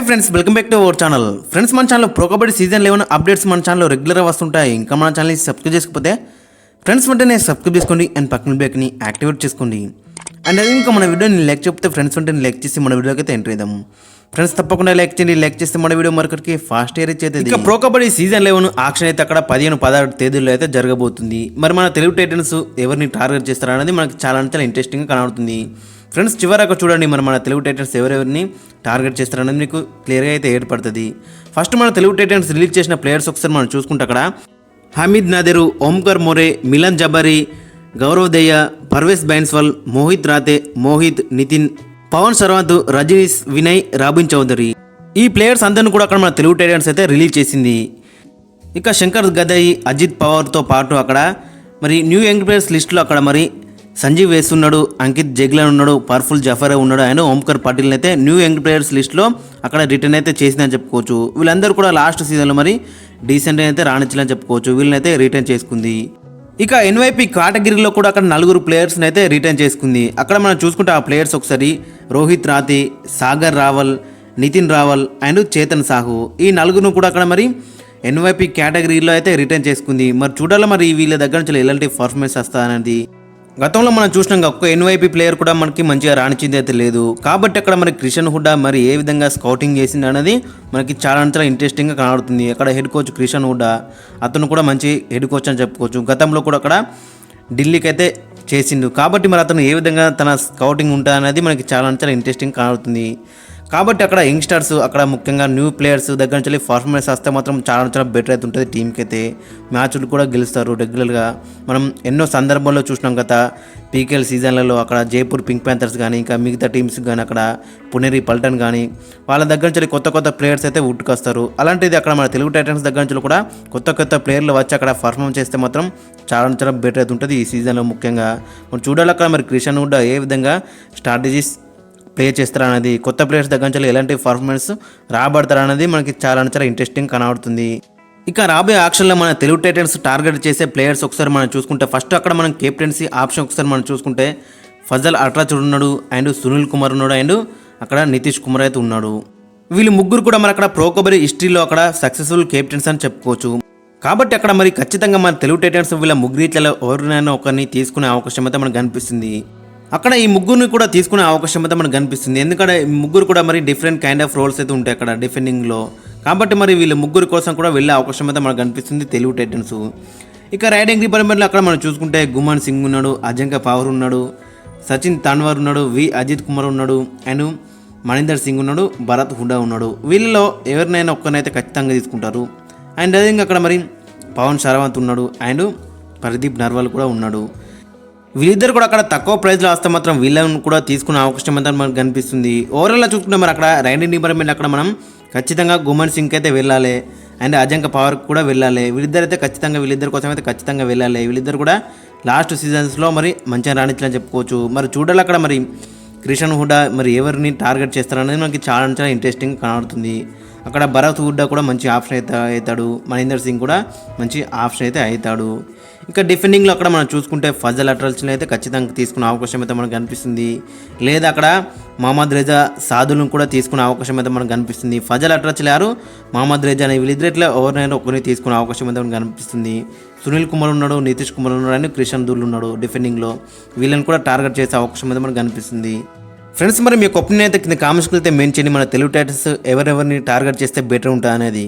Hi friends welcome back to our channel friends మన channel pro Kabaddi season eleven updates మన ఛానల్లో రెగ్యులర్గా వస్తుంటాయి. ఇంకా మన ఛానల్ని సబ్స్క్రైబ్ చేసుకపోతే ఫ్రెండ్స్ వెంటనే సబ్స్క్రైబ్ చేసుకోండి అండ్ పక్కన బేక్ని యాక్టివేట్ చేసుకోండి. అండ్ అదే ఇంకా మన వీడియోని లైక్ చెప్తే ఫ్రెండ్స్ వెంటనే లైక్ చేసి మన వీడియోకి అయితే ఎంటర్ చేద్దాం ఫ్రెండ్స్ తప్పకుండా లైక్ చేయండి. లైక్ చేస్తే మన వీడియో మరొకరికి ఫాస్ట్ ఇయర్ ఇచ్చేది ఇక pro Kabaddi season eleven auction అయితే అక్కడ పదిహేను పదహారు తేదీల్లో అయితే జరగబోతుంది. మరి మన తెలుగు టైటన్స్ ఎవరిని టార్గెట్ చేస్తారనేది మనకి చాలా చాలా ఇంట్రెస్టింగ్గా కనబడుతుంది. ఫ్రెండ్స్ చివరకు చూడండి మరి మన తెలుగు టైటన్స్ ఎవరెవరిని టార్గెట్ చేస్తారనేది మీకు క్లియర్గా అయితే ఏర్పడుతుంది. ఫస్ట్ మన తెలుగు టైటన్స్ రిలీజ్ చేసిన ప్లేయర్స్ ఒకసారి మనం చూసుకుంటే అక్కడ Hamid Nader Omkar More Milad Jabbari Gaurav Dahiya Parvesh Bhainswal Mohit Rathee Mohit Nitin Pawan Sehrawat Rajnish Vinay Robin Chaudhary. ఈ ప్లేయర్స్ అందరిని కూడా అక్కడ మన తెలుగు టైటన్స్ అయితే రిలీజ్ చేసింది. ఇక శంకర్ గదయ్ అజిత్ పవార్తో పాటు అక్కడ మరి న్యూ యంగ్ ప్లేయర్స్ లిస్టులో అక్కడ మరి సంజీవ్ వేస్తున్నాడు అంకిత్ జగ్లన్ ఉన్నాడు పర్ఫుల్ జఫర్ ఉన్నాడు. ఆయన ఓంకర్ పాటిల్ అయితే న్యూ యంగ్ ప్లేయర్స్ లిస్ట్లో అక్కడ రిటర్న్ అయితే చేసిందని చెప్పుకోవచ్చు. వీళ్ళందరూ కూడా లాస్ట్ సీజన్లో మరి డీసెంట్ అయితే రాణించాలని చెప్పుకోవచ్చు. వీళ్ళనైతే రిటర్న్ చేసుకుంది. ఇక ఎన్వైపి కేటగిరీలో కూడా అక్కడ నలుగురు ప్లేయర్స్ని అయితే రిటర్న్ చేసుకుంది. అక్కడ మనం చూసుకుంటే ఆ ప్లేయర్స్ ఒకసారి రోహిత్ రాతి సాగర్ రావల్ నితిన్ రావల్ అండ్ చేతన్ సాహు. ఈ నలుగురు కూడా అక్కడ మరి ఎన్వైపి కేటగిరీలో అయితే రిటర్న్ చేసుకుంది. మరి చూడాలి మరి వీళ్ళ దగ్గర నుంచి ఎలాంటి పర్ఫార్మెన్స్ వస్తా అనేది గతంలో మనం చూసినాం ఒక్క ఎన్వైపీ ప్లేయర్ కూడా మనకి మంచిగా రాణించింది అయితే లేదు. కాబట్టి అక్కడ మరి క్రిషన్ హుడ్డా మరి ఏ విధంగా స్కౌటింగ్ చేసింది అనేది మనకి చాలా చాలా ఇంట్రెస్టింగ్గా కనబడుతుంది. అక్కడ హెడ్ కోచ్ క్రిషన్ హుడ్డా అతను కూడా మంచి హెడ్ కోచ్ అని చెప్పుకోవచ్చు. గతంలో కూడా అక్కడ ఢిల్లీకి అయితే చేసిండు. కాబట్టి మరి అతను ఏ విధంగా తన స్కౌటింగ్ ఉంటుంది అనేది మనకి చాలా చాలా ఇంట్రెస్టింగ్ కనబడుతుంది. కాబట్టి అక్కడ యంగ్స్టర్స్ అక్కడ ముఖ్యంగా న్యూ ప్లేయర్స్ దగ్గర నుంచి పర్ఫార్మెన్స్ వస్తే మాత్రం చాలా చాలా బెటర్ అయితే ఉంటుంది టీంకి అయితే మ్యాచ్లు కూడా గెలుస్తారు రెగ్యులర్గా మనం ఎన్నో సందర్భాల్లో చూసినాం గత పీకేఎల్ సీజన్లలో అక్కడ జైపూర్ పింక్ ప్యాంథర్స్ కానీ ఇంకా మిగతా టీమ్స్ కానీ అక్కడ పునేరి పల్టన్ కానీ వాళ్ళ దగ్గర నుంచి కొత్త కొత్త ప్లేయర్స్ అయితే ఉట్టుకొస్తారు. అలాంటిది అక్కడ మన తెలుగు టైటన్స్ దగ్గర నుంచి కూడా కొత్త కొత్త ప్లేయర్లు వచ్చి అక్కడ పర్ఫామ్ చేస్తే మాత్రం చాలా చాలా బెటర్ అయితే ఉంటుంది ఈ సీజన్లో ముఖ్యంగా. మనం చూడాలి అక్కడ మరి క్రిషన్ కూడా ఏ విధంగా స్ట్రాటజీస్ ప్లే చేస్తారనేది కొత్త ప్లేయర్స్ దగ్గర నుంచి ఎలాంటి పర్ఫార్మెన్స్ రాబడతారనేది మనకి చాలా చాలా ఇంట్రెస్టింగ్ కనబడుతుంది. ఇక రాబోయే ఆక్షన్లో మన తెలుగు టైటన్స్ టార్గెట్ చేసే ప్లేయర్స్ ఒకసారి మనం చూసుకుంటే ఫస్ట్ అక్కడ మనం కెప్టెన్సీ ఆప్షన్ ఒకసారి మనం చూసుకుంటే ఫజల్ అట్రాచుడు ఉన్నాడు అండ్ సునీల్ కుమార్ ఉన్నాడు అండ్ అక్కడ నితీష్ కుమార్ అయితే ఉన్నాడు. వీళ్ళు ముగ్గురు కూడా మన అక్కడ ప్రో కబడ్డీ హిస్టరీలో అక్కడ సక్సెస్ఫుల్ కెప్టెన్స్ అని చెప్పుకోవచ్చు. కాబట్టి అక్కడ మరి ఖచ్చితంగా మన తెలుగు టైటన్స్ వీళ్ళ ముగ్గురిట్లలో ఎవరినైనా ఒకరిని తీసుకునే అవకాశం అయితే మనకు కనిపిస్తుంది. అక్కడ ఈ ముగ్గురిని కూడా తీసుకునే అవకాశం అయితే మనకు కనిపిస్తుంది. ఎందుకంటే ఈ ముగ్గురు కూడా మరి డిఫరెంట్ కైండ్ ఆఫ్ రోల్స్ అయితే ఉంటాయి అక్కడ డిఫెండింగ్లో కాబట్టి మరి వీళ్ళ ముగ్గురు కోసం కూడా వెళ్ళే అవకాశం అయితే మనకు కనిపిస్తుంది తెలుగు టైటన్స్. ఇక రైడింగ్ డిపార్ట్మెంట్లో అక్కడ మనం చూసుకుంటే గుమాన్ సింగ్ ఉన్నాడు అజంక పవర్ ఉన్నాడు సచిన్ తన్వర్ ఉన్నాడు వి అజిత్ కుమార్ ఉన్నాడు అండ్ మణీందర్ సింగ్ ఉన్నాడు భరత్ హుడా ఉన్నాడు. వీళ్ళలో ఎవరినైనా ఒక్కరినైతే ఖచ్చితంగా తీసుకుంటారు. అండ్ అదే అక్కడ మరి పవన్ శరవంత్ ఉన్నాడు అండ్ ప్రదీప్ నర్వాల్ కూడా ఉన్నాడు. వీళ్ళిద్దరు కూడా అక్కడ తక్కువ ప్రైజ్లో వస్తే మాత్రం వీళ్ళని కూడా తీసుకునే అవకాశం అయితే మనకు కనిపిస్తుంది. ఓవరాల్గా చూసుకుంటే మరి అక్కడ రైన్ డిపార్ట్మెంట్ అక్కడ మనం ఖచ్చితంగా గుమన్ సింగ్ అయితే వెళ్ళాలి. అండ్ అజంక పవర్ కూడా వెళ్ళాలి. వీళ్ళిద్దరు అయితే ఖచ్చితంగా వీళ్ళిద్దరి కోసం అయితే ఖచ్చితంగా వెళ్ళాలి. వీళ్ళిద్దరు కూడా లాస్ట్ సీజన్స్లో మరి మంచిగా రాణించాలని చెప్పుకోవచ్చు. మరి చూడాలి అక్కడ మరి క్రిషన్ హుడా మరి ఎవరిని టార్గెట్ చేస్తారనేది మనకి చాలా చాలా ఇంట్రెస్టింగ్ కనబడుతుంది. అక్కడ భరత్ హుడ్డా కూడా మంచి ఆప్షన్ అయితే అవుతాడు. మహేందర్ సింగ్ కూడా మంచి ఆప్షన్ అయితే అవుతాడు. ఇంకా డిఫెండింగ్లో అక్కడ మనం చూసుకుంటే ఫజల్ అటల్స్ని అయితే ఖచ్చితంగా తీసుకునే అవకాశం అయితే మనకు కనిపిస్తుంది. లేదా అక్కడ మహమ్మద్ రేజా సాధులను కూడా తీసుకునే అవకాశం అయితే మనకు కనిపిస్తుంది. ఫజల్ అట్రచ్ లేరు మహమ్మద్ రేజా అనే వీళ్ళిద్దరిలో ఎవరినైనా ఒకరిని తీసుకునే అవకాశం అయితే మనకు కనిపిస్తుంది. సునీల్ కుమార్ ఉన్నాడు నితీష్ కుమార్ ఉన్నాడు అని క్రిషన్ దూల్ ఉన్నాడు డిఫెండింగ్లో వీళ్ళని కూడా టార్గెట్ చేసే అవకాశం అయితే మనకు కనిపిస్తుంది. ఫ్రెండ్స్ మరి మీ ఒపీనియన్ అయితే కింద కామెంట్స్ అయితే మెయిన్ చేయండి. మన తెలుగు టైటల్స్ ఎవరెవరిని టార్గెట్ చేస్తే బెటర్ ఉంటుంది అనేది